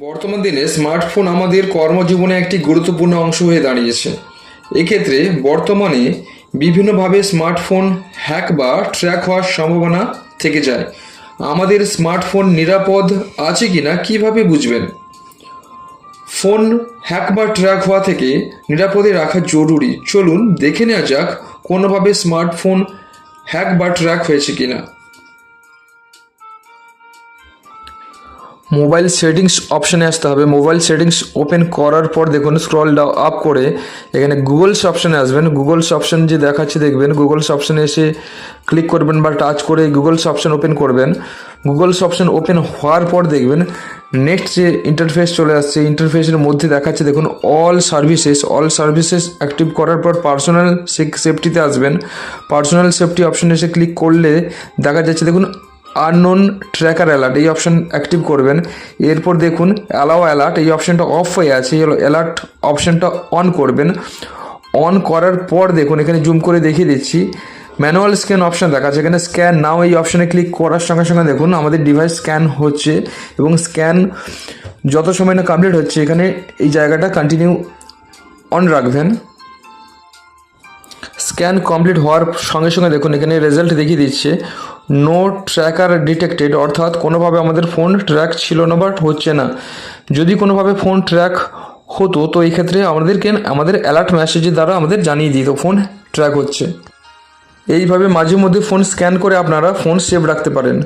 বর্তমান দিনে স্মার্টফোন আমাদের কর্মজীবনে একটি গুরুত্বপূর্ণ অংশ হয়ে দাঁড়িয়েছে। এক্ষেত্রে বর্তমানে বিভিন্নভাবে স্মার্টফোন হ্যাক বা ট্র্যাক হওয়ার সম্ভাবনা থেকে যায়। আমাদের স্মার্টফোন নিরাপদ আছে কি না কীভাবে বুঝবেন? ফোন হ্যাক বা ট্র্যাক হওয়া থেকে নিরাপদে রাখা জরুরি। চলুন দেখে নেওয়া যাক কোনোভাবে স্মার্টফোন হ্যাক বা ট্র্যাক হয়েছে কিনা। মোবাইল সেটিংস অপশানে আসতে হবে। মোবাইল সেটিংস ওপেন করার পর দেখুন স্ক্রল ডাউ আপ করে এখানে গুগলস অপশানে আসবেন। গুগলস অপশান যে দেখাচ্ছে, দেখবেন গুগলস অপশানে এসে ক্লিক করবেন বা টাচ করে গুগলস অপশান ওপেন করবেন। গুগলস অপশান ওপেন হওয়ার পর দেখবেন নেক্সট যে ইন্টারফেস চলে আসছে ইন্টারফেসের মধ্যে দেখাচ্ছে, দেখুন all services all services active করার পর পার্সোনাল সেফটিতে আসবেন। পার্সোনাল সেফটি অপশানে এসে ক্লিক করলে দেখা যাচ্ছে, দেখুন আননোন ট্র্যাকার অ্যালার্ট এই অপশান অ্যাক্টিভ করবেন। এরপর দেখুন অ্যালাও অ্যালার্ট এই অপশানটা অফ হয়ে আছে অ্যালার্ট অপশানটা অন করবেন। অন করার পর দেখুন, এখানে জুম করে দেখিয়ে দিচ্ছি। ম্যানুয়াল স্ক্যান অপশান দেখাচ্ছে, এখানে স্ক্যান নাও এই অপশানে ক্লিক করার সঙ্গে সঙ্গে দেখুন, আমাদের ডিভাইস স্ক্যান হচ্ছে এবং স্ক্যান যত সময় না কমপ্লিট হচ্ছে, এখানে এই জায়গাটা কন্টিনিউ অন রাখবেন। স্ক্যান কমপ্লিট হওয়ার সঙ্গে সঙ্গে দেখুন, এখানে রেজাল্ট দেখিয়ে দিচ্ছে। নো ট্র্যাকার ডিটেক্টেড অর্থাৎ কোনোভাবে আমাদের ফোন ট্র্যাক ছিল না বাট হচ্ছে না। যদি কোনোভাবে ফোন ট্র্যাক হতো, তো এই ক্ষেত্রে আমাদেরকে, আমাদের অ্যালার্ট মেসেজের দ্বারা আমাদের জানিয়ে দিত ফোন ট্র্যাক হচ্ছে। এইভাবে মাঝে মধ্যে ফোন স্ক্যান করে আপনারা ফোন সেভ রাখতে পারেন।